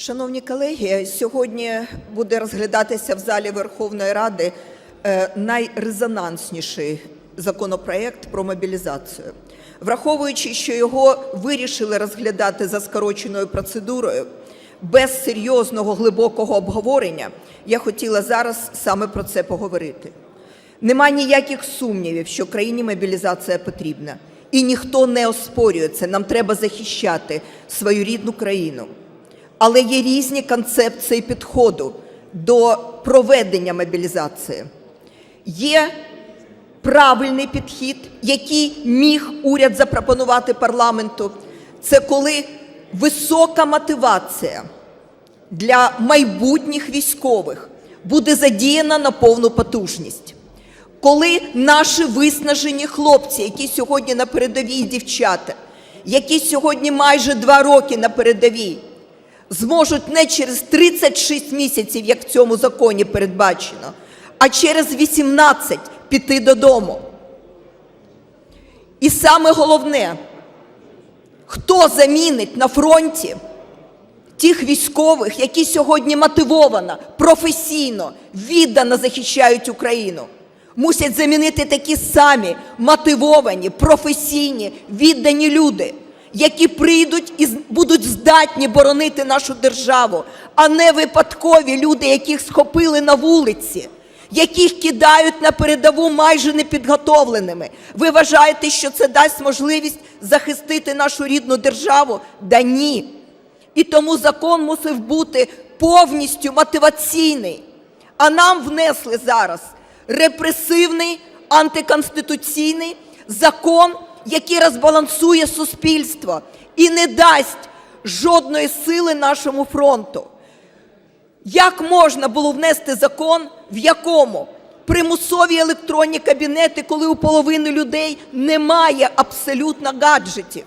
Шановні колеги, сьогодні буде розглядатися в залі Верховної Ради е, найрезонансніший законопроект про мобілізацію. Враховуючи, що його вирішили розглядати за скороченою процедурою, без серйозного глибокого обговорення, я хотіла зараз саме про це поговорити. Нема ніяких сумнівів, що країні мобілізація потрібна. І ніхто не оспорює це. Нам треба захищати свою рідну країну. Але є різні концепції підходу до проведення мобілізації. Є правильний підхід, який міг уряд запропонувати парламенту. Це коли висока мотивація для майбутніх військових буде задіяна на повну потужність. Коли наші виснажені хлопці, які сьогодні на передовій дівчата, які сьогодні майже два роки на передовій, зможуть не через 36 місяців, як в цьому законі передбачено, а через 18 піти додому. І саме головне, хто замінить на фронті тих військових, які сьогодні мотивовано, професійно, віддано захищають Україну, мусять замінити такі самі мотивовані, професійні, віддані люди, які прийдуть і будуть здатні боронити нашу державу, а не випадкові люди, яких схопили на вулиці. Яких кидають на передову майже непідготовленими. Ви вважаєте, що це дасть можливість захистити нашу рідну державу? Да ні. І тому закон мусив бути повністю мотиваційний. А нам внесли зараз репресивний, антиконституційний закон, який розбалансує суспільство і не дасть жодної сили нашому фронту. Як можна було внести закон, в якому примусові електронні кабінети, коли у половини людей немає абсолютно гаджетів?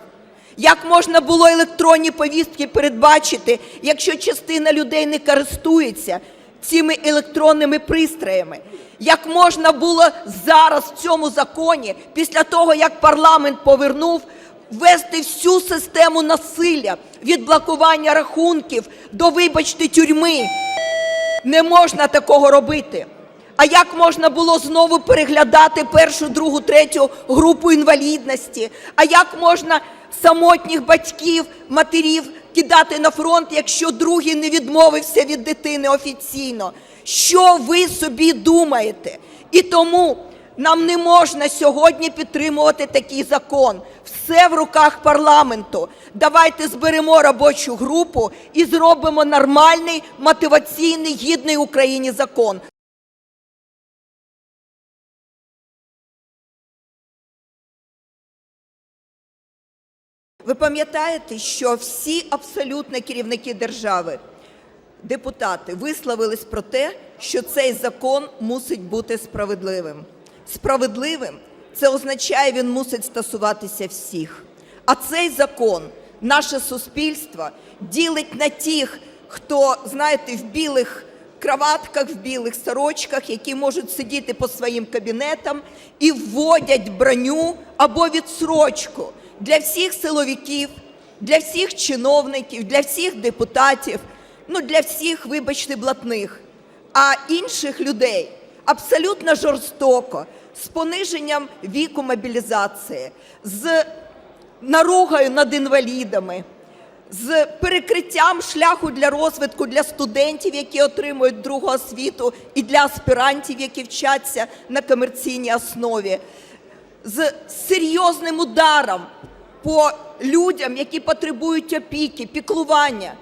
Як можна було електронні повістки передбачити, якщо частина людей не користується цими електронними пристроями? Як можна було зараз в цьому законі, після того як парламент повернув, ввести всю систему насилля від блокування рахунків до, вибачте, тюрми? Не можна такого робити. А як можна було знову переглядати першу, другу, третю групу інвалідності? А як можна самотніх батьків, матерів кидати на фронт, якщо другий не відмовився від дитини офіційно? Що ви собі думаєте? І тому нам не можна сьогодні підтримувати такий закон. Все в руках парламенту. Давайте зберемо робочу групу і зробимо нормальний, мотиваційний, гідний Україні закон. Ви пам'ятаєте, що всі абсолютно керівники держави, депутати висловились про те, що цей закон мусить бути справедливим. Справедливим це означає, він мусить стосуватися всіх. А цей закон наше суспільство ділить на тих, хто, знаєте, в білих краватках, в білих сорочках, які можуть сидіти по своїм кабінетам і вводять броню або відсрочку для всіх силовиків, для всіх чиновників, для всіх депутатів, ну для всіх, вибачте, блатних, а інших людей абсолютно жорстоко, з пониженням віку мобілізації, з наругою над інвалідами, з перекриттям шляху для розвитку для студентів, які отримують другу освіту, і для аспірантів, які вчаться на комерційній основі, з серйозним ударом по людям, які потребують опіки, піклування,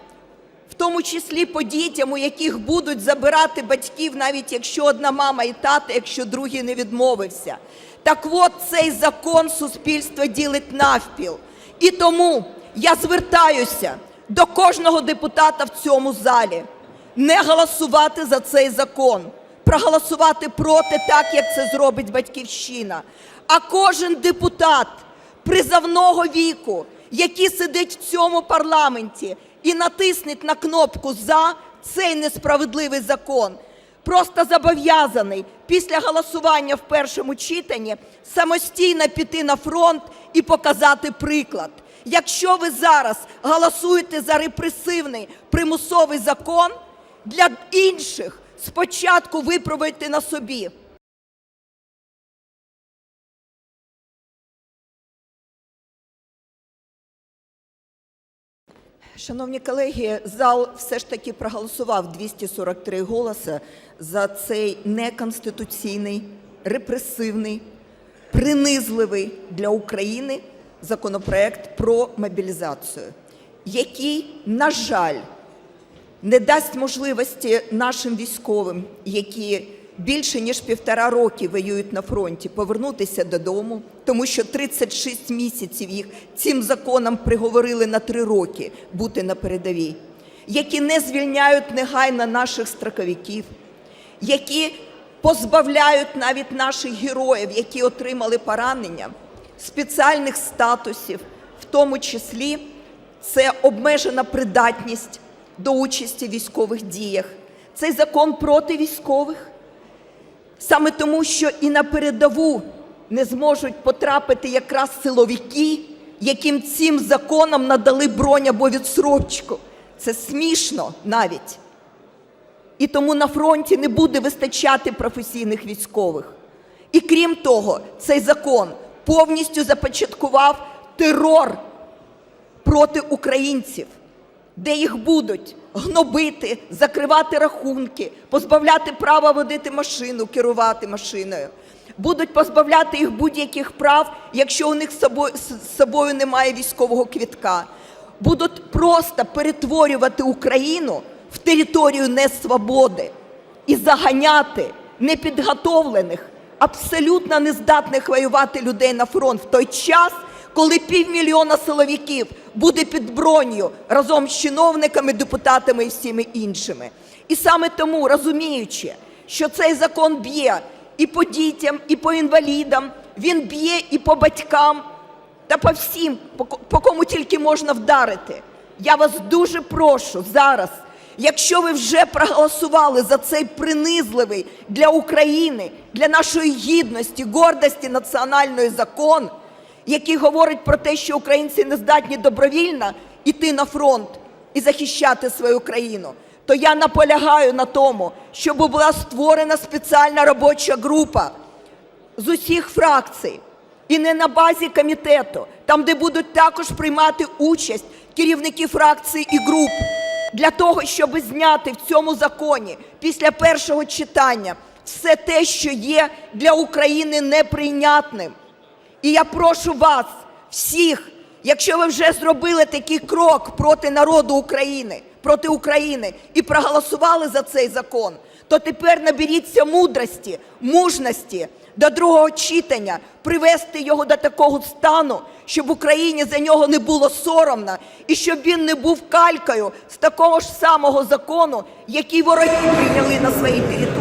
в тому числі по дітям, у яких будуть забирати батьків, навіть якщо одна мама і тато, якщо другий не відмовився. Так от цей закон суспільство ділить навпіл. І тому я звертаюся до кожного депутата в цьому залі не голосувати за цей закон, проголосувати проти, так як це зробить батьківщина. А кожен депутат призовного віку, який сидить в цьому парламенті і натиснеть на кнопку за цей несправедливий закон, просто зобов'язаний після голосування в першому читанні самостійно піти на фронт і показати приклад. Якщо ви зараз голосуєте за репресивний примусовий закон, для інших спочатку випробуйте на собі. Шановні колеги, зал все ж таки проголосував 243 голоси за цей неконституційний, репресивний, принизливий для України законопроект про мобілізацію, який, на жаль, не дасть можливості нашим військовим, які більше ніж півтора роки воюють на фронті, повернутися додому, тому що 36 місяців їх цим законом приговорили на три роки бути на передовій, які не звільняють негайно наших строковиків, які позбавляють навіть наших героїв, які отримали поранення, спеціальних статусів, в тому числі це обмежена придатність до участі в військових діях. Цей закон проти військових. Саме тому, що і на передову не зможуть потрапити якраз силовики, яким цим законом надали бронь або відсрочку. Це смішно навіть. І тому на фронті не буде вистачати професійних військових. І крім того, цей закон повністю започаткував терор проти українців, де їх будуть гнобити, закривати рахунки, позбавляти права водити машину, керувати машиною, будуть позбавляти їх будь-яких прав, якщо у них з собою, з собою немає військового квітка, будуть просто перетворювати Україну в територію несвободи і заганяти непідготовлених, абсолютно нездатних воювати людей на фронт. В той час, коли півмільйона силовиків буде під бронью разом з чиновниками, депутатами і всіми іншими. І саме тому, розуміючи, що цей закон б'є і по дітям, і по інвалідам, він б'є і по батькам, та по всім, по ко- по кому тільки можна вдарити. Я вас дуже прошу зараз, якщо ви вже проголосували за цей принизливий для України, для нашої гідності, гордості національної закон, який говорить про те, що українці не здатні добровільно йти на фронт і захищати свою країну, то я наполягаю на тому, щоб була створена спеціальна робоча група з усіх фракцій і не на базі комітету, там, де будуть також приймати участь керівники фракцій і груп, для того, щоб зняти в цьому законі після першого читання все те, що є для України неприйнятним. І я прошу вас, всіх, якщо ви вже зробили такий крок проти народу України, проти України і проголосували за цей закон, то тепер наберіться мудрості, мужності до другого читання, привести його до такого стану, щоб Україні за нього не було соромно і щоб він не був калькою з такого ж самого закону, який вороги прийняли на своїй території.